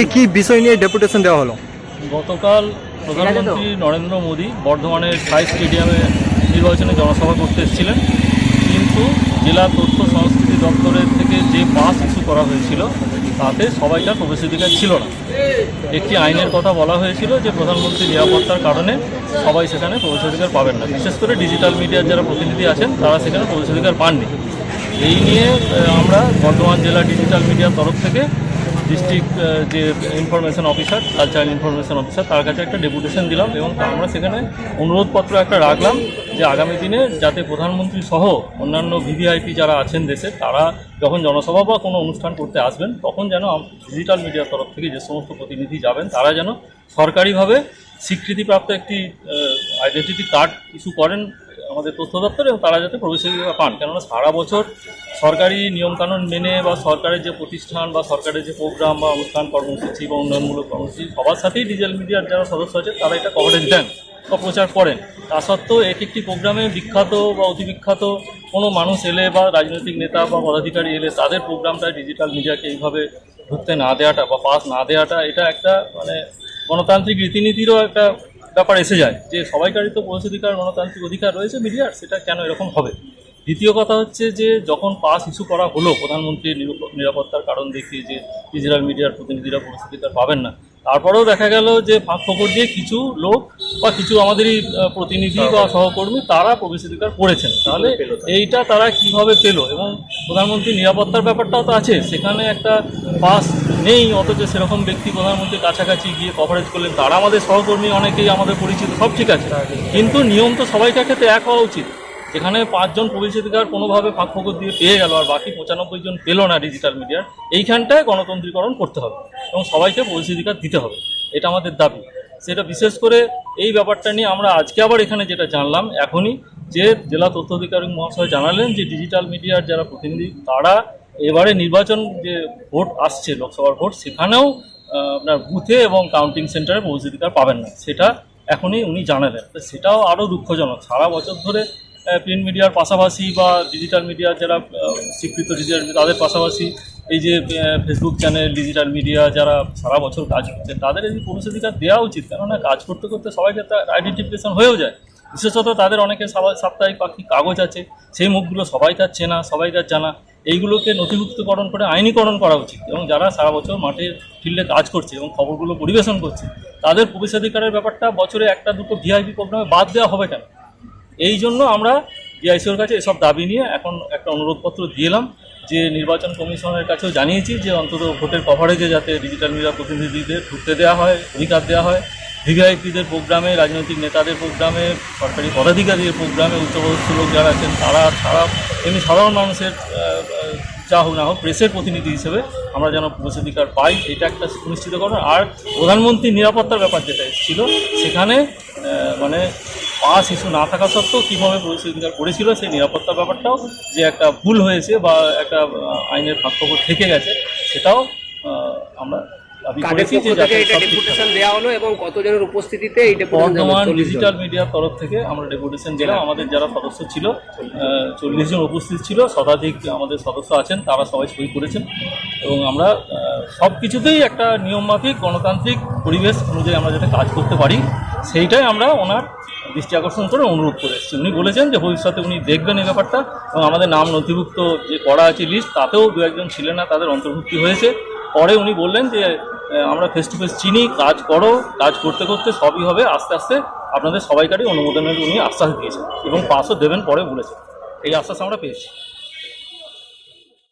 কি কি বিষয় নিয়ে ডেপুটেশন দেওয়া হলো? গতকাল প্রধানমন্ত্রী নরেন্দ্র মোদী বর্ধমানের সাই স্টেডিয়ামে নির্বাচনে জনসভা করতে এসেছিলেন। কিন্তু জেলা তথ্য সংস্কৃতি দপ্তরের থেকে যে পাস ইস্যু করা হয়েছিল, তাতে সবাইকার প্রবেশাধিকার ছিল না। একটি আইনের কথা বলা হয়েছিল যে প্রধানমন্ত্রী নিরাপত্তার কারণে সবাই সেখানে প্রবেশাধিকার পাবেন না। বিশেষ করে ডিজিটাল মিডিয়ার যারা প্রতিনিধি আছেন, তারা সেখানে প্রবেশাধিকার পাননি। এই নিয়ে আমরা বর্ধমান জেলা ডিজিটাল মিডিয়ার তরফ থেকে ডিস্ট্রিক্ট যে information officer cultural information officer তার কাছে একটা ডেপুটেশন দিলাম এবং আমরা সেখানে অনুরোধপত্র একটা রাখলাম যে আগামী দিনে যাতে প্রধানমন্ত্রী সহ অন্যান্য ভিভিআইপি যারা আছেন দেশে, তারা যখন জনসভা বা কোনো অনুষ্ঠান করতে আসবেন, তখন যেন ডিজিটাল মিডিয়ার তরফ থেকে যে সমস্ত প্রতিনিধি যাবেন, তারা যেন সরকারিভাবে স্বীকৃতিপ্রাপ্ত একটি আইডেন্টিটি কার্ড ইস্যু করেন আমাদের তথ্য দপ্তর এবং তারা যাতে প্রবেশাধিকার পান। কেননা সারা বছর সরকারি নিয়মকানুন মেনে বা সরকারের যে প্রতিষ্ঠান বা সরকারের যে প্রোগ্রাম বা অনুষ্ঠান, কর্মসূচি বা উন্নয়নমূলক কর্মসূচি, সবার সাথেই ডিজিটাল মিডিয়ার যারা সদস্য আছে, তারা এটা কভারেজ দেন বা প্রচার করেন। তা সত্ত্বেও এক একটি প্রোগ্রামে বিখ্যাত বা অতি বিখ্যাত কোনো মানুষ এলে বা রাজনৈতিক নেতা বা পদাধিকারী এলে তাদের প্রোগ্রামটা ডিজিটাল মিডিয়াকে এইভাবে ঢুকতে না দেওয়াটা বা পাস না দেওয়াটা, এটা একটা মানে গণতান্ত্রিক রীতিনীতিরও একটা ব্যাপার এসে যায় যে সবাইকারই তো প্রবেশ অধিকার গণতান্ত্রিক অধিকার রয়েছে মিডিয়ার, সেটা কেন এরকম হবে? দ্বিতীয় কথা হচ্ছে যে যখন পাস ইস্যু করা হলো প্রধানমন্ত্রীর নিরাপত্তার কারণ দেখিয়ে যে ডিজিটাল মিডিয়ার প্রতিনিধিরা অধিকার পাবেন না তারপরেও দেখা গেল যে ফাঁক ফোকর দিয়ে কিছু লোক বা কিছু আমাদেরই প্রতিনিধি বা সহকর্মী তারা প্রবেশাধিকার করেছেন। তাহলে এইটা তারা কীভাবে পেল এবং প্রধানমন্ত্রীর নিরাপত্তার ব্যাপারটাও তো আছে সেখানে একটা পাস নেই অথচ সেরকম ব্যক্তি প্রধানমন্ত্রীর কাছাকাছি গিয়ে কভারেজ করলেন তারা আমাদের সহকর্মী অনেকেই আমাদের পরিচিত সব ঠিক আছে। কিন্তু নিয়ম তো সবাইকার ক্ষেত্রে এক হওয়া উচিত। যেখানে পাঁচজন প্রবেশাধিকার কোনোভাবে ফাঁক ফোকর দিয়ে পেয়ে গেল আর বাকি পঁচানব্বই জন পেল না ডিজিটাল মিডিয়ার এইখানটায় গণতন্ত্রীকরণ করতে হবে এবং সবাইকে প্রবেশাধিকার দিতে হবে। এটা আমাদের দাবি। সেটা বিশেষ করে এই ব্যাপারটা নিয়ে আমরা আজকে আবার এখানে যেটা জানলাম এখনই যে জেলা তথ্য অধিকারিক মহাশয় জানালেন যে ডিজিটাল মিডিয়ার যারা প্রতিনিধি তারা এবারে নির্বাচন যে ভোট আসছে, লোকসভার ভোট, সেখানেও আপনার বুথে এবং কাউন্টিং সেন্টারে প্রবেশাধিকার পাবেন না। সেটা এখনই উনি জানালেন। সেটাও আরও দুঃখজনক। সারা বছর ধরে প্রিন্ট মিডিয়ার পাশাপাশি বা ডিজিটাল মিডিয়ার যারা স্বীকৃত ডিজিটাল তাদের পাশাপাশি এই যে ফেসবুক চ্যানেল ডিজিটাল মিডিয়া যারা সারা বছর কাজ করছে তাদের এই প্রবেশাধিকার দেওয়া উচিত। কেননা কাজ করতে করতে সবাইকে একটা আইডেন্টিফিকেশন হয়েও যায়। বিশেষত তাদের অনেকে সাপ্তাহিক পাখি কাগজ আছে, সেই মুখগুলো সবাই তার চেনা, সবাই তার জানা। এইগুলোকে নথিভুক্তকরণ করে আইনীকরণ করা উচিত। এবং যারা সারা বছর মাঠে ফিল্ডে কাজ করছে এবং খবরগুলো পরিবেশন করছে, তাদের প্রবেশাধিকারের ব্যাপারটা বছরে একটা দুটো ভিআইপি প্রোগ্রামে বাদ দেওয়া হবে কেন? এই জন্য আমরা ডিআইসিওর কাছে এসব দাবি নিয়ে এখন একটা অনুরোধপত্র দিয়েলাম যে নির্বাচন কমিশনের কাছেও জানিয়েছি যে অন্তত ভোটের কভারেজে যাতে ডিজিটাল মিডিয়া প্রতিনিধিদের ঢুকতে দেওয়া হয়, অধিকার দেওয়া হয়। ভিভিআইপিদের প্রোগ্রামে, রাজনৈতিক নেতাদের প্রোগ্রামে, সরকারি পদাধিকারীদের প্রোগ্রামে, উচ্চপদস্থ লোক যারা আছেন, তারা ছাড়া এমনি সাধারণ মানুষের যা হোক না হোক প্রেসের প্রতিনিধি হিসেবে আমরা যেন প্রবেশাধিকার পাই, এটা একটা সুনিশ্চিত করুন আর প্রধানমন্ত্রীর নিরাপত্তার ব্যাপার যেটা এসেছিল, সেখানে মানে পাস ইস্যু না থাকা সত্ত্বেও কীভাবে প্রবেশাধিকার করেছিল সেই নিরাপত্তা ব্যাপারটাও যে একটা ভুল হয়েছে বা একটা আইনের ফাঁকফোকর থেকে গেছে সেটাও আমরা বর্ধমান ডিজিটাল মিডিয়ার তরফ থেকে আমরা ডেপুটেশন দিলাম। আমাদের যারা সদস্য ছিল চল্লিশ জন উপস্থিত ছিল শতাধিক আমাদের সদস্য আছেন তারা সবাই সই করেছেন। এবং আমরা সব কিছুতেই একটা নিয়মমাফিক গণতান্ত্রিক পরিবেশ অনুযায়ী আমরা যাতে কাজ করতে পারি সেইটাই আমরা ওনার দৃষ্টি আকর্ষণ করে অনুরোধ করে এসেছি উনি বলেছেন যে ভবিষ্যতে উনি দেখবেন এই ব্যাপারটা এবং আমাদের নাম নথিভুক্ত যে করা আছে লিস্ট তাতেও দু একজন ছিলেন না, তাদের অন্তর্ভুক্তি হয়েছে। পরে উনি বললেন যে আমরা ফেস টু ফেস চিনি, কাজ করো, কাজ করতে করতে সবই হবে, আস্তে আস্তে আপনাদের সবাইকারই অনুমোদনের উনি আশ্বাস দিয়েছেন এবং পাশও দেবেন পরে বলেছেন। এই আশ্বাস আমরা পেয়েছি।